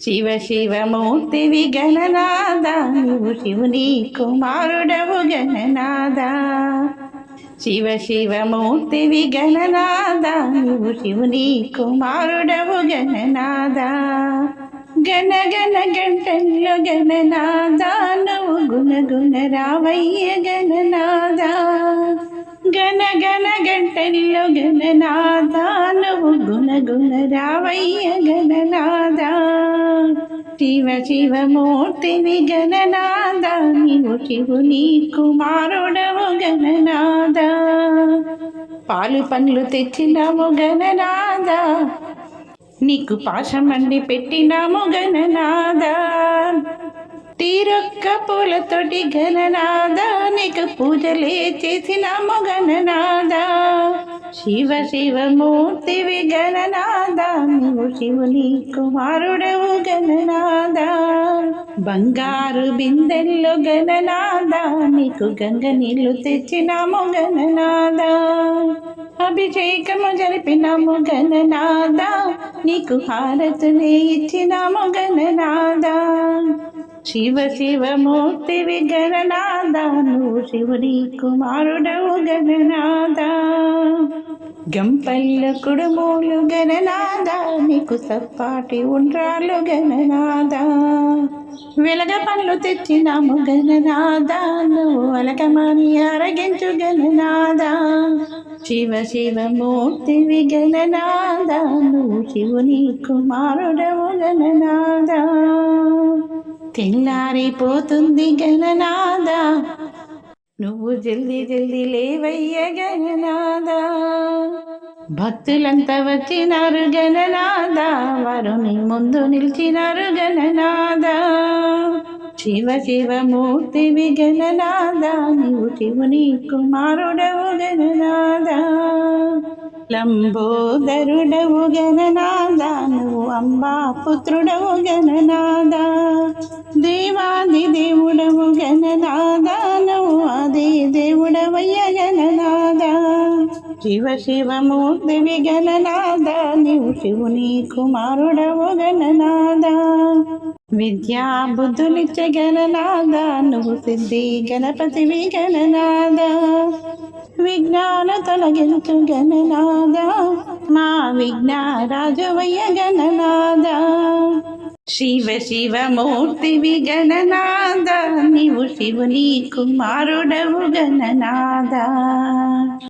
శివ శివమూర్తి విగణనాద నీవు శివుని కుమారుడవు గణనాద శివ శివమూర్తి విగణనాద నీవు శివుని కుమారుడవు గణనాద గణ గణ గంటల్లో గణనాద నువ్వు గుణగుణ రావయ్య గణనాద గణ గణ గంటల్లో గణనాద నువ్వు గుణగుణ రావయ్య గణనాదా శివ శివమూర్తివి విగణనాద నీవు శివుని కుమారుడవు గణనాద పాలు పండ్లు తెచ్చినాము గణనాద నీకు పాశమండి పెట్టినాము గణనాద తీరొక్క పూలతోటి గణనాద నీకు పూజలే చేసినాము గణనాదా శివ శివమూర్తి గణనాద నువ్వు శివుని కుమారుడవు గణనాద బంగారు బిందెల్లో గణనాద నీకు గంగ నీళ్ళు తెచ్చినాము గణనాద అభిషేకము జరిపినాము గణనాద నీకు హారతునే ఇచ్చినాము గణనాదా శివ శివమూర్తి గణనాద నువ్వు శివుని కుమారుడవు గగనాద గంపల్ల కుడుమూలు గణనాద నీకు సప్పాటి ఉండ్రాలు గణనాద వెలగ పనులు తెచ్చినాము గణనాద నువ్వు అలకమాని అరగించు గణనాద శివ శివమూర్తి విగణనాద నువ్వు శివుని కుమారుడవు గణనాద తెల్లారిపోతుంది గణనాద నువ్వు జల్ది జల్ది లేవయ్య గణనాద భక్తులంతా వచ్చినారు గణనాద వారు నీ ముందు నిలిచినారు గణనాద శివ శివమూర్తివి గణనాద నీవు శివుని కుమారుడవు గణనాద లంబోదరుడవు గణనాద నువ్వు అంబా పుత్రుడవు గణనాద దేవాది దేవుడవు గణనాద నువ్వు ఆది దేవుడవయ్య గణనాద శివ శివమూర్తివి గణనాద నీవు శివుని కుమారుడవు గణనాద విద్యా బుద్ధులిచ్చే గణనాద నువ్వు సిద్ధి గణపతివి గణనాద విజ్ఞాన తొలగించు గణనాద మా విజ్ఞా రాజవయ్య గణనాద శివ శివ మూర్తి విగణనాద నీవు శివుని కుమారుడవు గణనాద